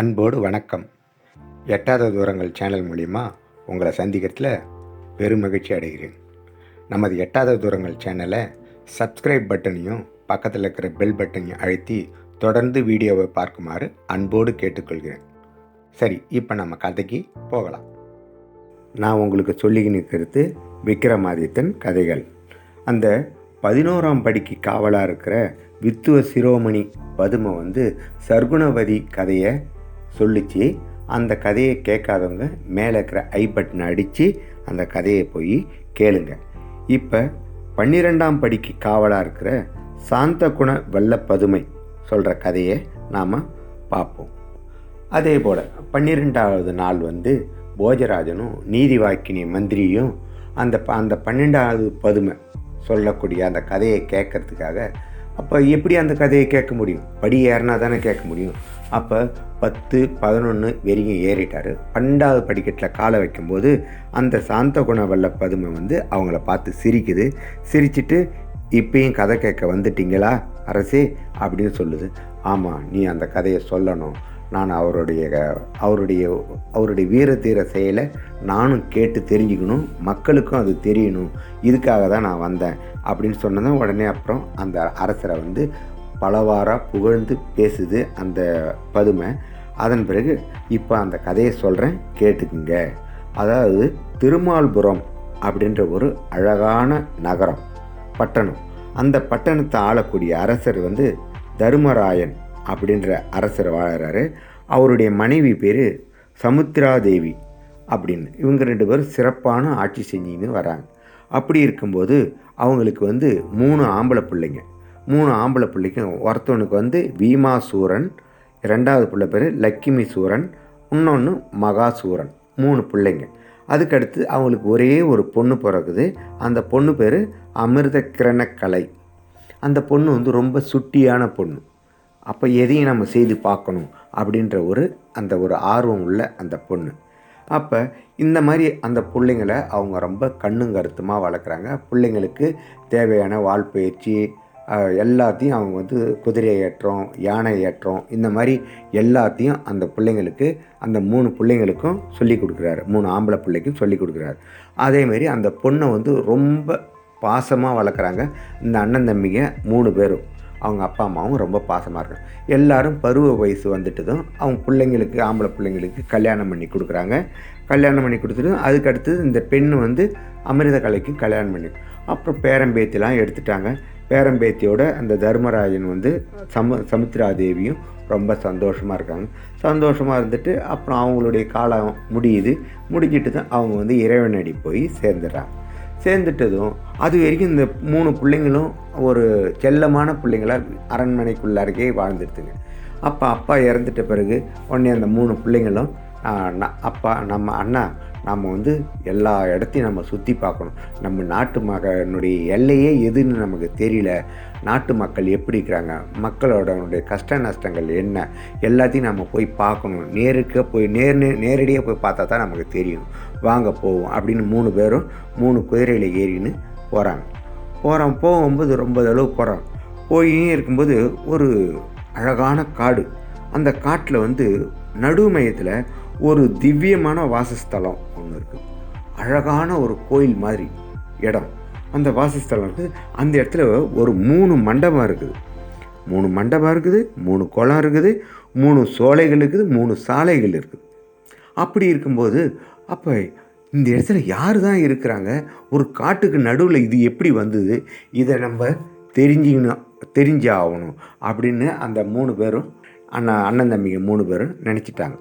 அன்போடு வணக்கம். எட்டாத தூரங்கள் சேனல் மூலிமா உங்களை சந்திக்கிறதுல பெரும் மகிழ்ச்சி அடைகிறேன். நமது எட்டாத தூரங்கள் சேனலை சப்ஸ்கிரைப் பட்டனையும் பக்கத்தில் இருக்கிற பெல் பட்டனையும் அழுத்தி தொடர்ந்து வீடியோவை பார்க்குமாறு அன்போடு கேட்டுக்கொள்கிறேன். சரி இப்போ நம்ம கதைக்கு போகலாம். நான் உங்களுக்கு சொல்லிக்கின்னு இருக்கிறது விக்ரமாதித்தன் கதைகள். அந்த பதினோராம் படிக்கு காவலாக இருக்கிற வித்துவ சிரோமணி பதுமை வந்து சர்க்குணவதி கதையை சொல்லிச்சு. அந்த கதையை கேட்காதவங்க மேலே இருக்கிற ஐ பட்டனை அடித்து அந்த கதையை போய் கேளுங்க. இப்போ பன்னிரெண்டாம் படிக்கு காவலாக இருக்கிற சாந்தகுண வெள்ள பதுமை சொல்கிற கதையை நாம் பார்ப்போம். அதே போல் பன்னிரெண்டாவது நாள் வந்து போஜராஜனும் நீதி வாக்கினி மந்திரியும் அந்த ப அந்த பன்னெண்டாவது பதுமை சொல்லக்கூடிய அந்த கதையை கேட்கறதுக்காக அப்போ எப்படி அந்த கதையை கேட்க முடியும்? படி ஏறினா தானே கேட்க முடியும். அப்போ பத்து பதினொன்று வெறியும் ஏறிட்டார். பன்னெண்டாவது படிக்கட்டில் காலை வைக்கும்போது அந்த சாந்த குணவல்ல பதுமை வந்து அவங்கள பார்த்து சிரிக்குது. சிரிச்சிட்டு இப்பயும் கதை கேட்க வந்துட்டிங்களா அரசே? அப்படின்னு சொல்லுது. ஆமாம் நீ அந்த கதையை சொல்லணும். நான் அவருடைய அவருடைய அவருடைய வீர தீர செயலை நானும் கேட்டு தெரிஞ்சுக்கணும் மக்களுக்கும் அது தெரியணும் இதுக்காக தான் நான் வந்தேன் அப்படின்னு சொன்னதும் உடனே அப்புறம் அந்த அரசரை வந்து பலவாராக புகழ்ந்து பேசுது அந்த பதுமை. அதன் பிறகு இப்போ அந்த கதையை சொல்கிறேன் கேட்டுக்குங்க. அதாவது திருமால்புரம் அப்படின்ற ஒரு அழகான நகரம் பட்டணம். அந்த பட்டணத்தை ஆளக்கூடிய அரசர் வந்து தர்மராயன். அப்படின்ற அரசர் வாழறாரு. அவருடைய மனைவி பேர் சமுத்திராதேவி அப்படின்னு. இவங்க ரெண்டு பேரும் சிறப்பான ஆட்சி செஞ்சுன்னு வராங்க. அப்படி இருக்கும்போது அவங்களுக்கு வந்து மூணு ஆம்பளை பிள்ளைங்க. மூணு ஆம்பளை பிள்ளைக்கும் ஒருத்தவனுக்கு வந்து பீமாசூரன் ரெண்டாவது பிள்ளை பேர் லக்கிமி சூரன் இன்னொன்று மகாசூரன் மூணு பிள்ளைங்க. அதுக்கடுத்து அவங்களுக்கு ஒரே ஒரு பொண்ணு பிறகுது அந்த பொண்ணு பேர் அமிர்த கிரணக்கலை அந்த பொண்ணு வந்து ரொம்ப சுட்டியான பொண்ணு. அப்போ எதையும் நம்ம செய்து பார்க்கணும் அப்படின்ற ஒரு அந்த ஒரு ஆர்வம் உள்ள அந்த பொண்ணு. அப்போ இந்த மாதிரி அந்த பிள்ளைங்களை அவங்க ரொம்ப கண்ணும் கருத்துமாக வளர்க்குறாங்க. பிள்ளைங்களுக்கு தேவையான வால் பயிற்சி எல்லாத்தையும் அவங்க வந்து குதிரை ஏற்றம் யானை ஏற்றம் இந்த மாதிரி எல்லாத்தையும் அந்த பிள்ளைங்களுக்கு அந்த மூணு பிள்ளைங்களுக்கும் சொல்லி கொடுக்குறாரு. மூணு ஆம்பளை பிள்ளைக்கும் சொல்லி கொடுக்குறாரு. அதேமாரி அந்த பொண்ணை வந்து ரொம்ப பாசமாக வளர்க்குறாங்க. இந்த அண்ணன் தம்பிங்க மூணு பேரும். அவங்க அப்பா அம்மாவும் ரொம்ப பாசமாக இருக்கணும். எல்லாரும் பருவ வயசு வந்துட்டதும் அவங்க பிள்ளைங்களுக்கு ஆம்பளை பிள்ளைங்களுக்கு கல்யாணம் பண்ணி கொடுக்குறாங்க. கல்யாணம் பண்ணி கொடுத்துட்டு அதுக்கடுத்தது இந்த பெண் வந்து அமிர்த கலைக்கு கல்யாணம் பண்ணி அப்புறம் பேரம்பேத்திலாம் எடுத்துட்டாங்க. பேரம்பேத்தியோட அந்த தர்மராஜன் வந்து சம சமுத்திராதேவியும் ரொம்ப சந்தோஷமாக இருக்காங்க. சந்தோஷமாக இருந்துட்டு அப்புறம் அவங்களுடைய காலம் முடியுது. முடிஞ்சிட்டு தான் அவங்க வந்து இறைவனடி போய் சேர்ந்துடுறாங்க. சேர்ந்துட்டதும் அது வரைக்கும் இந்த மூணு பிள்ளைங்களும் ஒரு செல்லமான பிள்ளைங்களா அரண்மனைக்குள்ளாருக்கே வாழ்ந்துடுதுங்க. அப்போ அப்பா இறந்துட்ட பிறகு உடனே அந்த மூணு பிள்ளைங்களும் அப்பா நம்ம அண்ணா நம்ம வந்து எல்லா இடத்தையும் நம்ம சுற்றி பார்க்கணும். நம்ம நாட்டு மகனுடைய எல்லையே எதுன்னு நமக்கு தெரியல. நாட்டு மக்கள் எப்படி இருக்கிறாங்க? மக்களோட கஷ்ட நஷ்டங்கள் என்ன? எல்லாத்தையும் நம்ம போய் பார்க்கணும். நேருக்க போய் நேர் நேரடியாக போய் பார்த்தா தான் நமக்கு தெரியும். வாங்க போவோம் அப்படின்னு மூணு பேரும் மூணு குதிரையில் ஏறின்னு போகிறாங்க போகிறோம் போகும்போது ரொம்ப அளவு போகிறோம் போய் இருக்கும்போது ஒரு அழகான காடு. அந்த காட்டில் வந்து நடு மையத்தில் ஒரு திவ்யமான வாசஸ்தலம் ஒன்று இருக்குது அழகான ஒரு கோயில் மாதிரி இடம். அந்த வாசஸ்தலம் இருக்குது அந்த இடத்துல ஒரு மூணு மண்டபம் இருக்குது. மூணு மண்டபம் இருக்குது மூணு குளம் இருக்குது மூணு சோலைகள் இருக்குது மூணு சாலைகள் இருக்குது. அப்படி இருக்கும்போது அப்போ இந்த இடத்துல யார் தான் இருக்கிறாங்க? ஒரு காட்டுக்கு நடுவில் இது எப்படி வந்தது? இதை நம்ம தெரிஞ்சுக்கணும் தெரிஞ்சு ஆகணும் அப்படின்னு அந்த மூணு பேரும் அண்ணா அண்ணன் தம்பிங்க மூணு பேரும் நினச்சிட்டாங்க.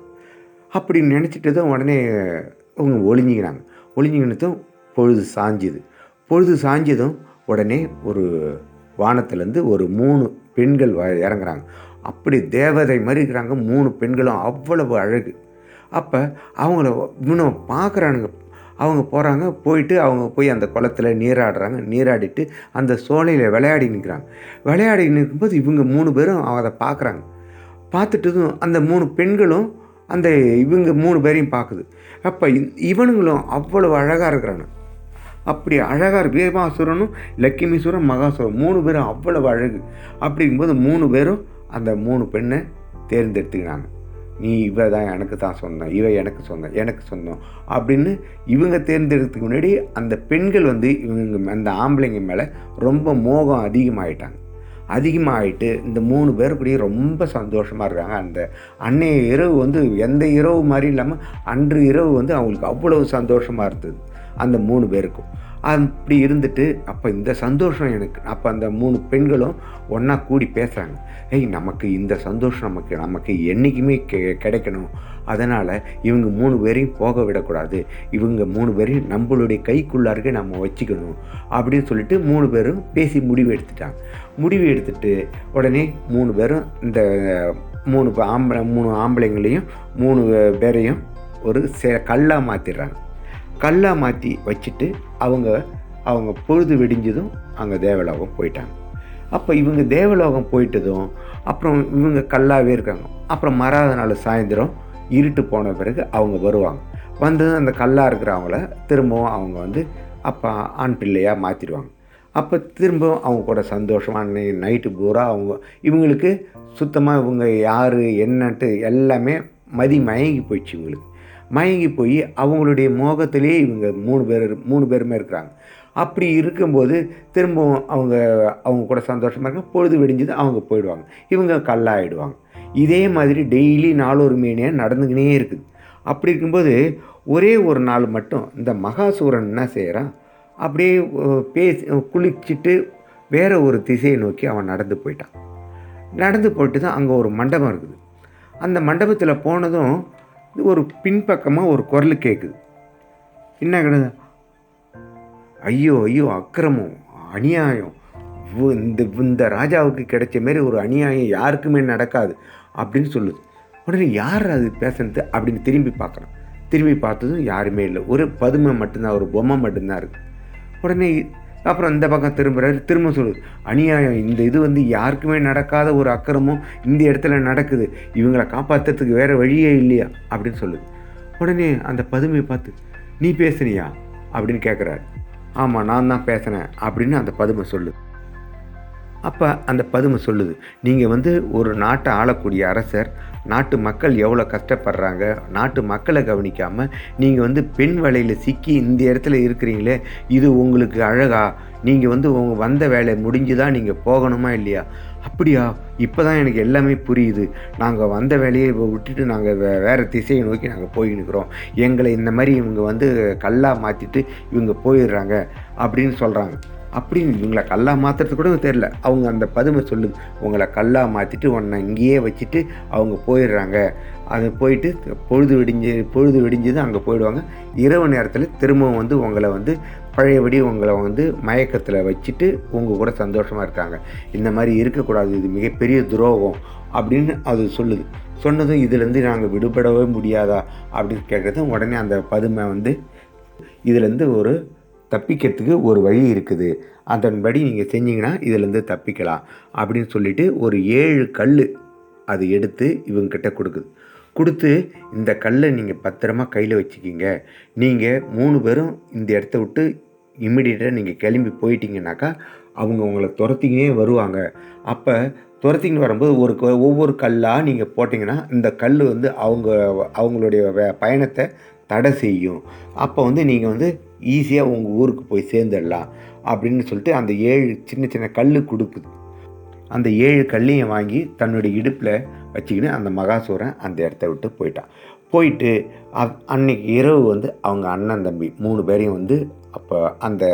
அப்படி நினச்சிட்டதும் உடனே அவங்க ஒளிஞ்சிக்கினாங்க. ஒளிஞ்சிக்கினதும் பொழுது சாஞ்சுது. பொழுது சாஞ்சதும் உடனே ஒரு வானத்துலேருந்து ஒரு மூணு பெண்கள் வ- இறங்குறாங்க. அப்படி தேவதை மாதிரி இருக்கிறாங்க. மூணு பெண்களும் அவ்வளவு அழகு. அப்போ அவங்கள இன்னும் பார்க்குறானுங்க. அவங்க போகிறாங்க போயிட்டு அவங்க போய் அந்த குளத்துல நீராடுறாங்க. நீராடிட்டு அந்த சோலையில் விளையாடி நிற்கிறாங்க விளையாடி நிற்கும்போது இவங்க மூணு பேரும் அதை பார்க்குறாங்க. பார்த்துட்டதும் அந்த மூணு பெண்களும் அந்த இவங்க மூணு பேரையும் பார்க்குது. அப்போ இவனுங்களும் அவ்வளோ அழகாக இருக்கிறாங்க. அப்படி அழகாக வீரமாசுரனும் லக்கிமீஸ்வரன் மகாசுரன் மூணு பேரும் அவ்வளவு அழகு. அப்படிங்கும்போது மூணு பேரும் அந்த மூணு பெண்ணை தேர்ந்தெடுத்துக்கிறாங்க. நீ இவ தான் எனக்கு தான் சொன்னேன் இவ எனக்கு சொன்னேன் எனக்கு சொன்னோம் அப்படின்னு இவங்க தேர்ந்தெடுத்துக்கு முன்னாடி அந்த பெண்கள் வந்து இவங்க அந்த ஆம்பளைங்க மேலே ரொம்ப மோகம் அதிகமாகிட்டாங்க அதிகமாகிட்டு இந்த மூணு பேர் கூடயே ரொம்ப சந்தோஷமாக இருக்காங்க. அந்த அன்னைய இரவு வந்து எந்த இரவு மாதிரி இல்லாமல் அன்று இரவு வந்து அவங்களுக்கு அவ்வளவு சந்தோஷமாக இருந்தது அந்த மூணு பேருக்கும். அப்படி இருந்துட்டு அப்போ இந்த சந்தோஷம் எனக்கு அப்போ அந்த மூணு பெண்களும் ஒன்றா கூடி பேசுகிறாங்க ஏய் நமக்கு இந்த சந்தோஷம் நமக்கு நமக்கு என்றைக்குமே கெ கிடைக்கணும். அதனால் இவங்க மூணு பேரையும் போக விடக்கூடாது. இவங்க மூணு பேரையும் நம்மளுடைய கைக்குள்ளாருக்கே நம்ம வச்சுக்கணும். அப்படின்னு சொல்லிட்டு மூணு பேரும் பேசி முடிவு எடுத்துட்டாங்க. முடிவு எடுத்துட்டு உடனே மூணு பேரும் இந்த மூணு ஆம்பளை மூணு ஆம்பளைங்களையும் மூணு பேரையும் ஒரு சே கல்லாக மாற்றிடுறாங்க கல்லாக மாற்றி வச்சுட்டு அவங்க அவங்க பொழுது வெடிஞ்சதும் அங்கே தேவலோகம் போயிட்டாங்க. அப்போ இவங்க தேவலோகம் போயிட்டதும் அப்புறம் இவங்க கல்லாகவே இருக்காங்க. அப்புறம் மறாத நாள் சாயந்தரம் இருட்டு போன பிறகு அவங்க வருவாங்க. வந்ததும் அந்த கல்லாக இருக்கிறவங்கள திரும்பவும் அவங்க வந்து அப்போ ஆண் பிள்ளையாக மாற்றிடுவாங்க அப்போ திரும்பவும் அவங்க கூட சந்தோஷமாக நைட்டு பூரா அவங்க இவங்களுக்கு சுத்தமாக இவங்க யார் என்னன்ட்டு எல்லாமே மதி மயங்கி போயிடுச்சு இவங்களுக்கு. மயங்கி போய் அவங்களுடைய மோகத்திலே இவங்க மூணு பேர் மூணு பேருமே இருக்கிறாங்க. அப்படி இருக்கும்போது திரும்பவும் அவங்க அவங்க கூட சந்தோஷமாக இருக்க பொழுது வெடிஞ்சது அவங்க போயிடுவாங்க. இவங்க கல்லாயிடுவாங்க. இதே மாதிரி டெய்லி நாலொரு மேனியாக நடந்துக்கினே இருக்குது. அப்படி இருக்கும்போது ஒரே ஒரு நாள் மட்டும் இந்த மகாசூரன் என்ன செய்கிறான் அப்படியே பேசி குளிச்சுட்டு வேறு ஒரு திசையை நோக்கி அவன் நடந்து போயிட்டான். நடந்து போயிட்டு தான் அங்கே ஒரு மண்டபம் இருக்குது. அந்த மண்டபத்தில் போனதும் ஒரு பின்பக்கமாக ஒரு குரல் கேட்குது என்ன கிடையாது ஐயோ ஐயோ அக்கிரமம் அநியாயம். இந்த இந்த ராஜாவுக்கு கிடைச்ச மாரி ஒரு அநியாயம் யாருக்குமே நடக்காது அப்படின்னு சொல்லுது. உடனே யார் அது பேசுனது அப்படின்னு திரும்பி பார்க்குறான் திரும்பி பார்த்ததும் யாருமே இல்லை. ஒரு பதுமை மட்டும்தான் ஒரு பொம்மை மட்டும்தான் இருக்குது உடனே அப்புறம் இந்த பக்கம் திரும்புகிறாரு திரும்ப சொல்லுது அநியாயம் இந்த இது வந்து யாருக்குமே நடக்காத ஒரு அக்கிரமும் இந்த இடத்துல நடக்குது. இவங்களை காப்பாற்றுறதுக்கு வேறு வழியே இல்லையா? அப்படின்னு சொல்லுது. உடனே அந்த பதுமையை பார்த்து நீ பேசுனியா அப்படின்னு கேட்குறாரு ஆமாம் நான் தான் பேசுனேன் அப்படின்னு அந்த பதுமை சொல்லுது. அப்போ அந்த பதுமை சொல்லுது நீங்கள் வந்து ஒரு நாட்டை ஆளக்கூடிய அரசர் நாட்டு மக்கள் எவ்வளோ கஷ்டப்படுறாங்க நாட்டு மக்களை கவனிக்காமல் நீங்கள் வந்து பெண் வலையில் சிக்கி இந்த இடத்துல இருக்கிறீங்களே இது உங்களுக்கு அழகா? நீங்கள் வந்து உங்கள் வந்த வேலை முடிஞ்சு தான் நீங்கள் போகணுமா இல்லையா? அப்படியா இப்போ தான் எனக்கு எல்லாமே புரியுது. நாங்கள் வந்த வேலையை விட்டுட்டு நாங்கள் வே வேறு திசையை நோக்கி நாங்கள் போயின்னுக்கிறோம் எங்களை இந்த மாதிரி இவங்க வந்து கல்லாக மாற்றிட்டு இவங்க போயிடுறாங்க அப்படின்னு சொல்கிறாங்க அப்படின்னு இவங்களை கல்லாக மாற்றுறது கூட தெரில அவங்க அந்த பதுமை சொல்லுது உங்களை கல்லாக மாற்றிட்டு உன்னை இங்கேயே வச்சுட்டு அவங்க போயிடுறாங்க. அது போயிட்டு பொழுது விடிஞ்சு பொழுது விடிஞ்சது அங்கே போயிடுவாங்க. இரவு நேரத்தில் திரும்பவும் வந்து உங்களை வந்து பழையபடி உங்களை வந்து மயக்கத்தில் வச்சுட்டு உங்கள் கூட சந்தோஷமாக இருக்காங்க. இந்த மாதிரி இருக்கக்கூடாது இது மிகப்பெரிய துரோகம் அப்படின்னு அது சொல்லுது. சொன்னதும் இதுலேருந்து நாங்கள் விடுபடவே முடியாதா அப்படின்னு கேட்குறதும் உடனே அந்த பதுமை வந்து இதுலேருந்து ஒரு தப்பிக்கிறதுக்கு ஒரு வழி இருக்குது. அதன்படி நீங்கள் செஞ்சீங்கன்னா இதிலேருந்து தப்பிக்கலாம். அப்படின்னு சொல்லிட்டு ஒரு ஏழு கல் அது எடுத்து இவங்கக்கிட்ட கொடுக்குது. கொடுத்து இந்த கல்லை நீங்கள் பத்திரமா கையில் வச்சுக்கிங்க. நீங்கள் மூணு பேரும் இந்த இடத்த விட்டு இம்மிடியேட்டாக நீங்கள் கிளம்பி போயிட்டீங்கனாக்கா அவங்க உங்களை துரத்திக்கினே வருவாங்க. அப்போ துரத்திக்கின்னு வரும்போது ஒரு ஒவ்வொரு கல்லாக நீங்கள் போட்டிங்கன்னா இந்த கல் வந்து அவங்க அவங்களுடைய பயணத்தை தடை செய்யும். அப்போ வந்து நீங்கள் வந்து ஈஸியாக உங்கள் ஊருக்கு போய் சேர்ந்துடலாம் அப்படின்னு சொல்லிட்டு அந்த ஏழு சின்ன சின்ன கல் கொடுக்குது. அந்த ஏழு கல்லையும் வாங்கி தன்னுடைய இடுப்பில் வச்சுக்கின்னு அந்த மகாசூரன் அந்த இடத்த விட்டு போயிட்டான். போயிட்டு அன்னைக்கு இரவு வந்து அவங்க அண்ணன் தம்பி மூணு பேரையும் வந்து அப்போ அந்த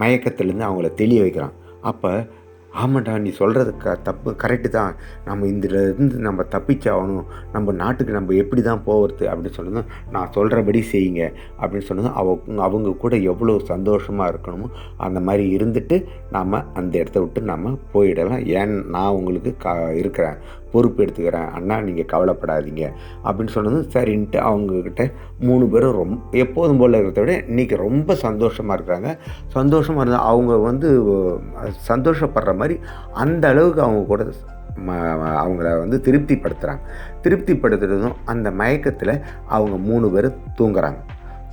மயக்கத்துலேருந்து அவங்கள தெளிய வைக்கிறான். அப்போ ஆமாண்டா நீ சொல்கிறது க தப்பு கரெக்டு தான். நம்ம இருந்து நம்ம தப்பிச்சாகணும். நம்ம நாட்டுக்கு நம்ம எப்படி தான் போகிறது அப்படின்னு சொன்னதும் நான் சொல்கிறபடி செய்யுங்க அப்படின்னு சொன்னதும் அவங்க அவங்க கூட எவ்வளோ சந்தோஷமாக இருக்கணுமோ அந்த மாதிரி இருந்துட்டு நாம் அந்த இடத்த விட்டு நம்ம போயிடலாம். ஏன் நான் உங்களுக்கு கா இருக்கிறேன். பொறுப்பு எடுத்துக்கிறேன். அண்ணா நீங்கள் கவலைப்படாதீங்க. அப்படின்னு சொன்னதும் சரின்ட்டு அவங்கக்கிட்ட மூணு பேரும் ரொம் எப்போதும் போல் இருக்கிறத விட இன்றைக்கி ரொம்ப சந்தோஷமாக இருக்கிறாங்க. சந்தோஷமாக இருந்தால் அவங்க வந்து சந்தோஷப்படுற மாதிரி அந்த அளவுக்கு அவங்க கூட அவங்கள வந்து திருப்திப்படுத்துகிறாங்க திருப்திப்படுத்துகிறதும் அந்த மயக்கத்தில் அவங்க மூணு பேரும் தூங்குறாங்க.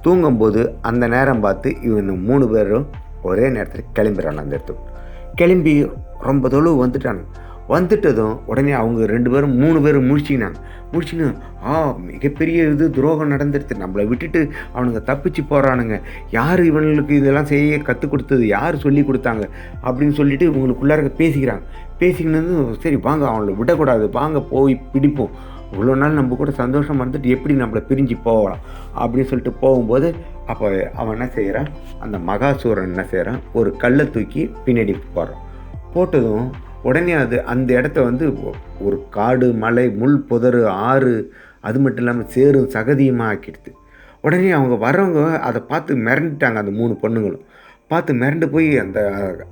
தூங்கும்போது அந்த நேரம் பார்த்து இவங்க மூணு பேரும் ஒரே நேரத்தில் கிளம்பிடுறாங்க அந்த இடத்துக்கு. கிளம்பி ரொம்ப தொழுவு வந்துட்டானுங்க. வந்துட்டதும் உடனே அவங்க ரெண்டு பேரும் மூணு பேரும் முடிச்சிக்கினாங்க முடிச்சுன்னு ஆ மிகப்பெரிய இது துரோகம் நடந்துடுது. நம்மளை விட்டுட்டு அவனுங்க தப்பிச்சு போகிறானுங்க யார் இவனுங்களுக்கு இதெல்லாம் செய்ய கற்றுக் கொடுத்தது? யார் சொல்லி கொடுத்தாங்க? அப்படின்னு சொல்லிட்டு இவங்களுக்குள்ளார பேசிக்கிறாங்க. பேசிக்கினது சரி வாங்க அவங்கள விடக்கூடாது. வாங்க போய் பிடிப்போம். இவ்வளோ நாள் நம்ம கூட சந்தோஷமாக இருந்துட்டு எப்படி நம்மளை பிரிஞ்சு போகலாம்? அப்படின்னு சொல்லிட்டு போகும்போது அப்போ அவன் என்ன செய்கிறான் அந்த மகாசூரன் என்ன செய்கிறான் ஒரு கல்லை தூக்கி பின்னாடி போடுறான். போட்டதும் உடனே அது அந்த இடத்த வந்து ஒரு காடு மலை முள் புதரு ஆறு அது மட்டும் இல்லாமல் சேரும் சகதியுமாக ஆக்கிடுது. உடனே அவங்க வரவங்க அதை பார்த்து மிரண்டுட்டாங்க அந்த மூணு பொண்ணுங்களும். பார்த்து மிரண்டு போய் அந்த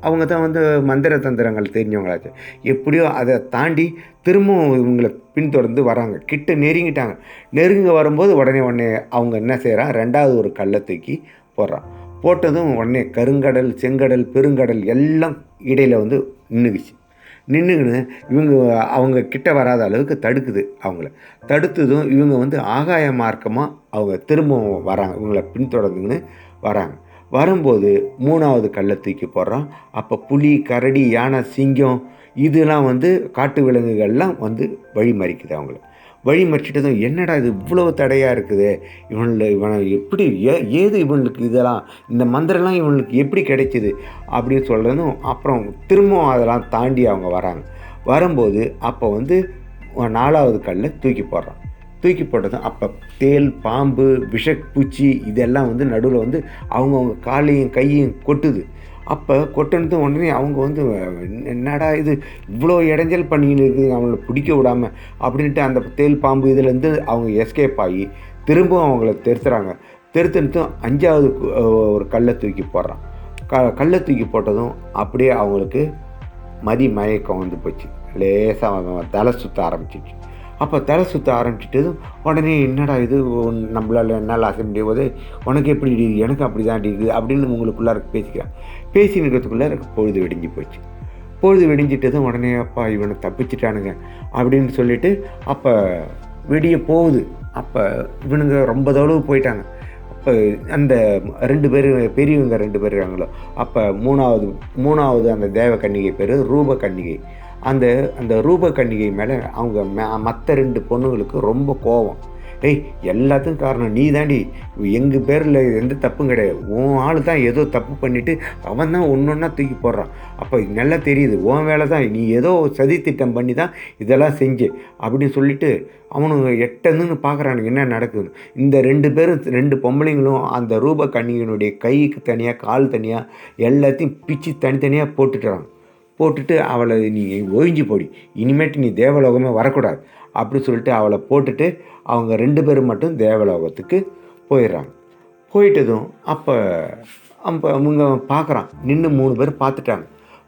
அவங்க தான் வந்து மந்திர தந்திரங்கள் தெரிஞ்சவங்களாச்சு. எப்படியோ அதை தாண்டி திரும்பவும் இவங்களை பின்தொடர்ந்து வராங்க. கிட்ட நெருங்கிட்டாங்க. நெருங்க வரும்போது உடனே உடனே அவங்க என்ன செய்கிறான் ரெண்டாவது ஒரு கல்லை தூக்கி போடுறான். போட்டதும் உடனே கருங்கடல் செங்கடல் பெருங்கடல் எல்லாம் இடையில் வந்து நின்றுக்குச்சு நின்றுக்கின்னு இவங்க அவங்க கிட்ட வராத அளவுக்கு தடுக்குது அவங்கள. தடுத்ததும் இவங்க வந்து ஆகாய மார்க்கமாக அவங்க திரும்பவும் வராங்க. இவங்கள பின்தொடர்ந்துங்கன்னு வராங்க. வரும்போது மூணாவது கல்லை தூக்கி போடுறோம் அப்போ புலி கரடி யானை சிங்கம் இதெல்லாம் வந்து காட்டு விலங்குகள்லாம் வந்து வழிமறிக்குது அவங்கள. வழி மறிச்சிட்டதும் என்னடா இது இவ்வளோ தடையாக இருக்குது? இவனில் இவனை எப்படி ஏ ஏது இவனுக்கு இதெல்லாம்? இந்த மந்திரம்லாம் இவனுக்கு எப்படி கிடைச்சிது? அப்படின்னு சொல்கிறதும் அப்புறம் திரும்பவும் அதெல்லாம் தாண்டி அவங்க வராங்க. வரும்போது அப்போ வந்து நாலாவது கல்லில் தூக்கி போடுறான். தூக்கி போட்டதும் அப்போ தேல் பாம்பு விஷப்பூச்சி இதெல்லாம் வந்து நடுவில் வந்து அவங்கவுங்க காலையும் கையும் கொட்டுது. அப்போ கொட்டினதும் உடனே அவங்க வந்து என்னடா இது? இவ்வளோ இடைஞ்சல் பண்ணின்னு இருக்குது அவங்கள பிடிக்க விடாமல் அப்படின்ட்டு அந்த தேல் பாம்பு இதுலேருந்து அவங்க எஸ்கேப் ஆகி திரும்பவும் அவங்கள தெருத்துறாங்க. தெருத்துனுத்தும் அஞ்சாவது ஒரு கல்லை தூக்கி போடுறான். க கல்லை தூக்கி போட்டதும் அப்படியே அவங்களுக்கு மதி மயக்கம் வந்து போச்சு. லேசாக தலை சுற்ற ஆரம்பிச்சிச்சு. அப்போ தலை சுற்ற ஆரம்பிச்சிட்டதும் உடனே என்னடா இது? நம்மளால் என்னால் அசை முடியாது உனக்கு எப்படி இருக்குது எனக்கு அப்படி தான் இருக்குது அப்படின்னு உங்களுக்குள்ளார பேசிக்கிறேன். பேசி நிற்கிறதுக்குள்ளார பொழுது வெடிஞ்சு போச்சு. பொழுது வெடிஞ்சிட்டதும் உடனே அப்பா இவனை தப்பிச்சிட்டானுங்க அப்படின்னு சொல்லிட்டு அப்போ வெடிய போகுது. அப்போ இவனுங்க ரொம்ப தொலைவு போயிட்டாங்க. அப்போ அந்த ரெண்டு பேர் பெரியவங்க ரெண்டு பேர் இருக்காங்களோ அப்போ மூணாவது மூணாவது அந்த தேவ கன்னிகை பேர் ரூப கன்னிகை அந்த அந்த ரூப கன்னிகை மேலே அவங்க மற்ற ரெண்டு பொண்ணுங்களுக்கு ரொம்ப கோபம் ஏய் எல்லாத்துக்கும் காரணம் நீ தாண்டி எங்கள் பேரில் எந்த தப்பும் கிடையாது. உன் ஆள் தான் ஏதோ தப்பு பண்ணிவிட்டு அவன் தான் ஒன்று ஒன்றா தூக்கி போடுறான். அப்போ நல்லா தெரியுது உன் வேலை தான். நீ ஏதோ சதி திட்டம் பண்ணி தான் இதெல்லாம் செஞ்சு. அப்படின்னு சொல்லிட்டு அவனுங்க எட்டதுன்னு பார்க்குறானுங்க என்ன நடக்குது இந்த ரெண்டு பேரும் ரெண்டு பொம்பளைங்களும் அந்த ரூப கன்னிகனுடைய கைக்கு தனியாக கால் தனியாக எல்லாத்தையும் பிச்சு தனித்தனியாக போட்டுட்டுறாங்க போட்டுட்டு அவளை நீ ஒழிஞ்சு போடி. இனிமேட்டு நீ தேவலோகமே வரக்கூடாது. அப்படி சொல்லிட்டு அவளை போட்டுட்டு அவங்க ரெண்டு பேரும் மட்டும் தேவலோகத்துக்கு போயிடுறாங்க. போயிட்டதும் அப்போ அப்போ அவங்க பார்க்குறான். நின்று மூணு பேர் பார்த்துட்டாங்க.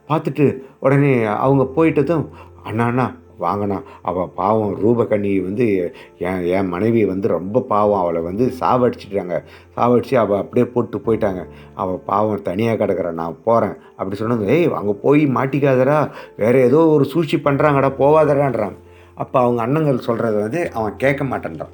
பார்த்துட்டு உடனே அவங்க போயிட்டதும் அண்ணா அண்ணா வாங்கினா அவள் பாவம் ரூபக்கண்ணி வந்து என் என் மனைவி வந்து ரொம்ப பாவம். அவளை வந்து சாவடிச்சிட்டாங்க. சாவடிச்சு அவள் அப்படியே போட்டு போயிட்டாங்க. அவள் பாவம் தனியாக கிடக்கிறான் நான் போகிறேன் அப்படி சொன்னது ஏய் அங்கே போய் மாட்டிக்காதடா. வேறு ஏதோ ஒரு சூழ்ச்சி பண்ணுறாங்கடா போவாதடான்றாங்க. அப்போ அவங்க அண்ணங்கள் சொல்கிறது வந்து அவன் கேட்க மாட்டேன்றான்.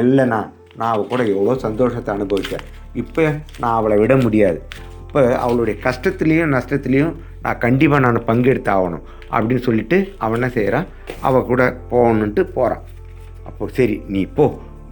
இல்லைண்ணா நான் அவள் கூட எவ்வளோ சந்தோஷத்தை அனுபவித்தேன். இப்போ நான் அவளை விட முடியாது. இப்போ அவளுடைய கஷ்டத்துலேயும் நஷ்டத்துலேயும் நான் கண்டிப்பாக நான் பங்கெடுத்து ஆகணும் அப்படின்னு சொல்லிட்டு அவன் என்ன செய்கிறான் அவள் கூட போகணுன்ட்டு போகிறான் அப்போ சரி நீ போ.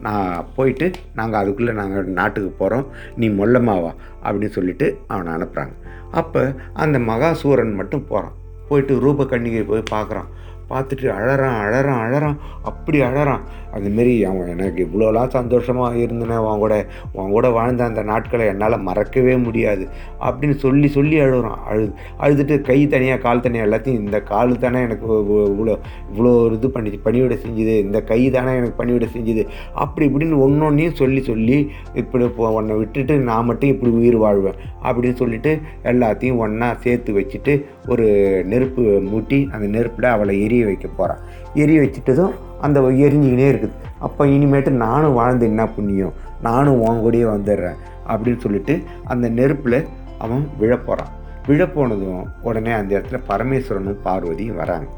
நான் போயிட்டு நாங்கள் அதுக்குள்ளே நாங்கள் நாட்டுக்கு போகிறோம் நீ மொல்லமாவா அப்படின்னு சொல்லிட்டு அவனை அனுப்புகிறாங்க அப்போ அந்த மகாசூரன் மட்டும் போகிறான் போயிட்டு ரூப போய் பார்க்குறான். பார்த்துட்டு அழறான் அழறான் அழறான். அப்படி அழறான். அதுமாரி அவன் எனக்கு இவ்வளோலாம் சந்தோஷமாக இருந்தேனே உன் கூட உன் கூட வாழ்ந்த அந்த நாட்களை என்னால் மறக்கவே முடியாது அப்படின்னு சொல்லி சொல்லி அழுகுறான். அழு அழுதுட்டு கை தனியாக கால் தனியாக எல்லாத்தையும் இந்த கால் தானே எனக்கு இவ்வளோ இவ்வளோ இது பண்ணி பணிவிட செஞ்சுது இந்த கை தானே எனக்கு பணிவிட செஞ்சுது அப்படி இப்படின்னு ஒன்று ஒன்றையும் சொல்லி சொல்லி இப்படி உன்னை விட்டுட்டு நான் மட்டும் இப்படி உயிர் வாழ்வேன் அப்படின்னு சொல்லிட்டு எல்லாத்தையும் ஒன்றா சேர்த்து வச்சுட்டு ஒரு நெருப்பு மூட்டி அந்த நெருப்பில் அவளை எரிய வைக்க போகிறான் எரிய வச்சுட்டதும் அந்த எரிஞ்சிக்கினே இருக்குது. அப்போ இனிமேட்டு நானும் வாழ்ந்து என்ன புண்ணியம்? நானும் உன் கூடயே வந்துடுறேன் அப்படின்னு சொல்லிட்டு அந்த நெருப்பில் அவன் விழப்போகிறான் விழப்போனதும் உடனே அந்த இடத்துல பரமேஸ்வரனும் பார்வதியும் வராங்க.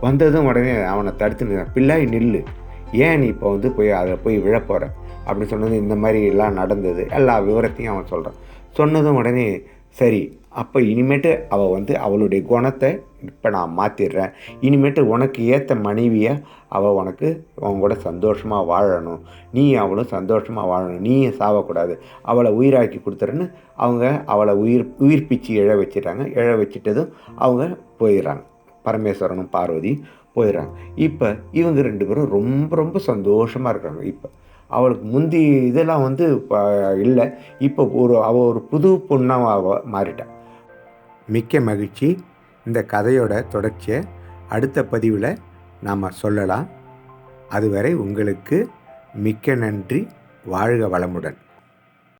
வந்ததும் உடனே அவனை தடுத்து நிற்கிறான் பிள்ளாய் நில்லு. ஏன் நீ இப்போ வந்து போய் அதில் போய் விழப்போகிற அப்படின்னு சொன்னது இந்த மாதிரி எல்லாம் நடந்தது. எல்லா விவரத்தையும் அவன் சொல்கிறான் சொன்னதும் உடனே சரி அப்போ இனிமேட்டு அவள் வந்து அவளுடைய குணத்தை இப்போ நான் மாற்றிடுறேன் இனிமேட்டு உனக்கு ஏற்ற மனைவியை அவள் உனக்கு உன் கூட சந்தோஷமாக வாழணும். நீ அவளும் சந்தோஷமாக வாழணும். நீயும் சாவக்கூடாது. அவளை உயிராக்கி கொடுத்துறேன்னு அவங்க அவளை உயிர் உயிர்ப்பிச்சு எழ வச்சிட்டாங்க எழ வச்சுட்டதும் அவங்க போயிடுறாங்க. பரமேஸ்வரனும் பார்வதி போயிடுறாங்க. இப்போ இவங்க ரெண்டு பேரும் ரொம்ப ரொம்ப சந்தோஷமாக இருக்கிறாங்க இப்போ அவளுக்கு முந்தி இதெல்லாம் வந்து இல்லை. இப்போ ஒரு அவள் ஒரு புது பொண்ணாக மாறிட்டாள் மிக்க மகிழ்ச்சி. இந்த கதையோட தொடர்ச்சியை அடுத்த பதிவில் நாம் சொல்லலாம். அதுவரை உங்களுக்கு மிக்க நன்றி. வாழ்க வளமுடன்.